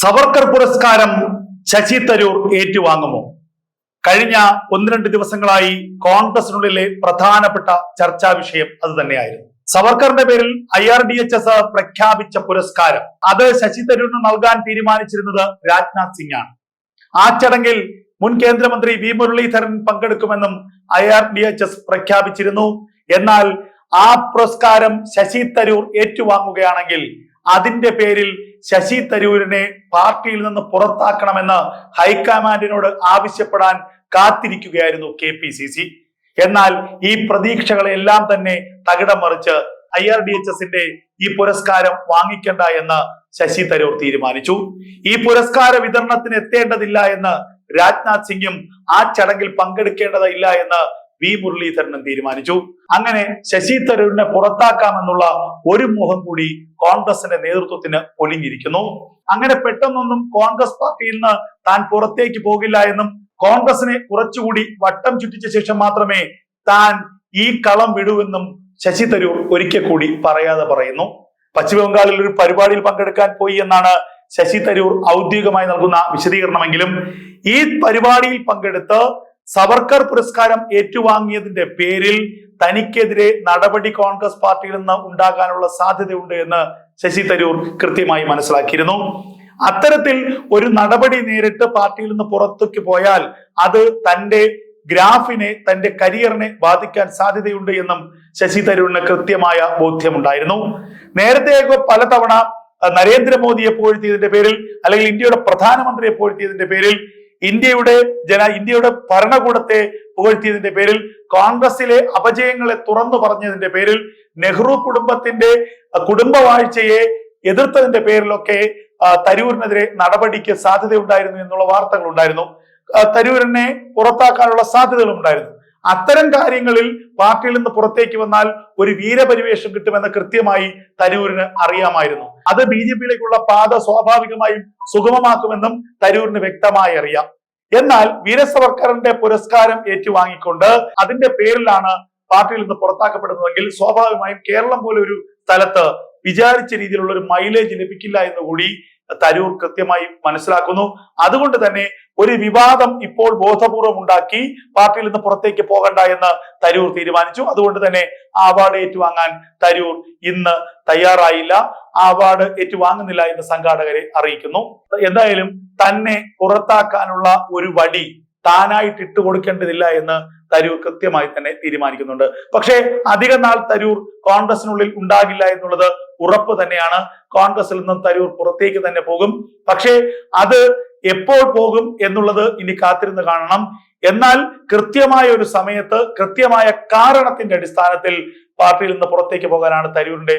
സവർക്കർ പുരസ്കാരം ശശി തരൂർ ഏറ്റുവാങ്ങുമോ? കഴിഞ്ഞ ഒന്ന് രണ്ട് ദിവസങ്ങളായി കോൺഗ്രസിനുള്ളിലെ പ്രധാനപ്പെട്ട ചർച്ചാ വിഷയം അത് തന്നെയായിരുന്നു. സവർക്കറിന്റെ പേരിൽ I R D H S പ്രഖ്യാപിച്ച പുരസ്കാരം. അത് ശശി തരൂരിന് നൽകാൻ തീരുമാനിച്ചിരുന്നത് രാജ്നാഥ് സിംഗ് ആണ് ആ ചടങ്ങിൽ മുൻ കേന്ദ്രമന്ത്രി V Muraleedharan പങ്കെടുക്കുമെന്നും I R D H S പ്രഖ്യാപിച്ചിരുന്നു. എന്നാൽ ആ പുരസ്കാരം ശശി തരൂർ ഏറ്റുവാങ്ങുകയാണെങ്കിൽ അതിന്റെ പേരിൽ ശശി തരൂരിനെ പാർട്ടിയിൽ നിന്ന് പുറത്താക്കണമെന്ന് ഹൈക്കമാൻഡിനോട് ആവശ്യപ്പെടാൻ കാത്തിരിക്കുകയായിരുന്നു കെ പി സി സി. എന്നാൽ ഈ പ്രതീക്ഷകളെല്ലാം തന്നെ തകിടം മറിച്ച് ഐ ആർ ഡി എച്ച് എസിന്റെ ഈ പുരസ്കാരം വാങ്ങിക്കണ്ട എന്ന് ശശി തരൂർ തീരുമാനിച്ചു. ഈ പുരസ്കാര വിതരണത്തിന് എത്തേണ്ടതില്ല എന്ന് രാജ്നാഥ് സിംഗും ആ ചടങ്ങിൽ പങ്കെടുക്കേണ്ടതില്ല എന്ന് വി മുരളീധരനും തീരുമാനിച്ചു. അങ്ങനെ ശശി തരൂരിനെ പുറത്താക്കാമെന്നുള്ള ഒരു മുഖം കൂടി കോൺഗ്രസിന്റെ നേതൃത്വത്തിന് ഒളിഞ്ഞിരിക്കുന്നു. അങ്ങനെ പെട്ടെന്നൊന്നും കോൺഗ്രസ് പാർട്ടിയിൽ നിന്ന് താൻ പുറത്തേക്ക് പോകില്ല എന്നും കോൺഗ്രസിനെ കുറച്ചുകൂടി വട്ടം ചുറ്റിച്ച ശേഷം മാത്രമേ താൻ ഈ കളം വിടുവെന്നും ശശി തരൂർ ഒരിക്കൽ കൂടി പറയാതെ പറയുന്നു. പശ്ചിമ ബംഗാളിൽ ഒരു പരിപാടിയിൽ പങ്കെടുക്കാൻ പോയി എന്നാണ് ശശി തരൂർ ഔദ്യോഗികമായി നൽകുന്ന വിശദീകരണമെങ്കിലും ഈ പരിപാടിയിൽ പങ്കെടുത്ത് സവർക്കർ പുരസ്കാരം ഏറ്റുവാങ്ങിയതിന്റെ പേരിൽ തനിക്കെതിരെ നടപടി കോൺഗ്രസ് പാർട്ടിയിൽ നിന്ന് ഉണ്ടാകാനുള്ള സാധ്യതയുണ്ട് എന്ന് ശശി തരൂർ കൃത്യമായി മനസ്സിലാക്കിയിരുന്നു. അത്തരത്തിൽ ഒരു നടപടി നേരിട്ട് പാർട്ടിയിൽ നിന്ന് പുറത്തേക്ക് പോയാൽ അത് തന്റെ ഗ്രാഫിനെ തന്റെ കരിയറിനെ ബാധിക്കാൻ സാധ്യതയുണ്ട് എന്നും ശശി തരൂരിന് കൃത്യമായ ബോധ്യമുണ്ടായിരുന്നു. നേരത്തെയൊക്കെ പലതവണ നരേന്ദ്രമോദിയെ പുകഴ്ത്തിയതിന്റെ പേരിൽ അല്ലെങ്കിൽ ഇന്ത്യയുടെ പ്രധാനമന്ത്രിയെ പുകഴ്ത്തിയതിന്റെ പേരിൽ ഇന്ത്യയുടെ ജന ഇന്ത്യയുടെ ഭരണകൂടത്തെ പുകഴ്ത്തിയതിന്റെ പേരിൽ കോൺഗ്രസിലെ അപജയങ്ങളെ തുറന്നു പറഞ്ഞതിന്റെ പേരിൽ നെഹ്റു കുടുംബത്തിന്റെ കുടുംബവാഴ്ചയെ എതിർത്തതിന്റെ പേരിലൊക്കെ തരൂരിനെതിരെ നടപടിക്ക് സാധ്യതയുണ്ടായിരുന്നു എന്നുള്ള വാർത്തകൾ ഉണ്ടായിരുന്നു തരൂരിനെ പുറത്താക്കാനുള്ള സാധ്യതകളും ഉണ്ടായിരുന്നു അത്തരം കാര്യങ്ങളിൽ പാർട്ടിയിൽ നിന്ന് പുറത്തേക്ക് വന്നാൽ ഒരു വീരപരിവേഷം കിട്ടുമെന്ന് കൃത്യമായി തരൂരിന് അറിയാമായിരുന്നു. അത് ബി ജെ പിയിലേക്കുള്ള പാത സ്വാഭാവികമായും സുഗമമാക്കുമെന്നും തരൂരിന് വ്യക്തമായി അറിയാം. എന്നാൽ വീരസവർക്കറിന്റെ പുരസ്കാരം ഏറ്റുവാങ്ങിക്കൊണ്ട് അതിന്റെ പേരിലാണ് പാർട്ടിയിൽ നിന്ന് പുറത്താക്കപ്പെടുന്നതെങ്കിൽ സ്വാഭാവികമായും കേരളം പോലെ ഒരു സ്ഥലത്ത് വിചാരിച്ച രീതിയിലുള്ള ഒരു മൈലേജ് ലഭിക്കില്ല എന്ന് കൂടി തരൂർ കൃത്യമായി മനസ്സിലാക്കുന്നു. അതുകൊണ്ട് തന്നെ ഒരു വിവാദം ഇപ്പോൾ ബോധപൂർവം ഉണ്ടാക്കി പാർട്ടിയിൽ നിന്ന് പുറത്തേക്ക് പോകണ്ട എന്ന് തരൂർ തീരുമാനിച്ചു. അതുകൊണ്ട് തന്നെ ആ അവാർഡ് ഏറ്റുവാങ്ങാൻ തരൂർ ഇന്ന് തയ്യാറായില്ല. ആ അവാർഡ് ഏറ്റുവാങ്ങുന്നില്ല എന്ന് സംഘാടകരെ അറിയിക്കുന്നു. എന്തായാലും തന്നെ പുറത്താക്കാനുള്ള ഒരു വടി താനായിട്ട് ഇട്ട് കൊടുക്കേണ്ടതില്ല എന്ന് തരൂർ കൃത്യമായി തന്നെ തീരുമാനിക്കുന്നുണ്ട്. പക്ഷേ അധിക നാൾ തരൂർ കോൺഗ്രസിനുള്ളിൽ ഉണ്ടാകില്ല എന്നുള്ളത് ഉറപ്പ് തന്നെയാണ്. കോൺഗ്രസിൽ നിന്നും തരൂർ പുറത്തേക്ക് തന്നെ പോകും. പക്ഷേ അത് എപ്പോൾ പോകും എന്നുള്ളത് ഇനി കാത്തിരുന്ന് കാണണം. എന്നാൽ കൃത്യമായ ഒരു സമയത്ത് കൃത്യമായ കാരണത്തിന്റെ അടിസ്ഥാനത്തിൽ പാർട്ടിയിൽ നിന്ന് പുറത്തേക്ക് പോകാനാണ് തരൂരിന്റെ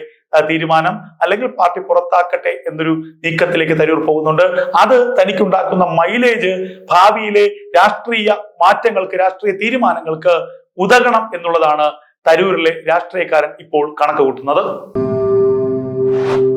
തീരുമാനം. അല്ലെങ്കിൽ പാർട്ടി പുറത്താക്കട്ടെ എന്നൊരു നീക്കത്തിലേക്ക് തരൂർ പോകുന്നുണ്ട്. അത് തനിക്കുണ്ടാക്കുന്ന മൈലേജ് ഭാവിയിലെ രാഷ്ട്രീയ മാറ്റങ്ങൾക്ക് രാഷ്ട്രീയ തീരുമാനങ്ങൾക്ക് ഉതകണം എന്നുള്ളതാണ് തരൂരിലെ രാഷ്ട്രീയക്കാരൻ ഇപ്പോൾ കണക്ക് കൂട്ടുന്നത്. Thank you.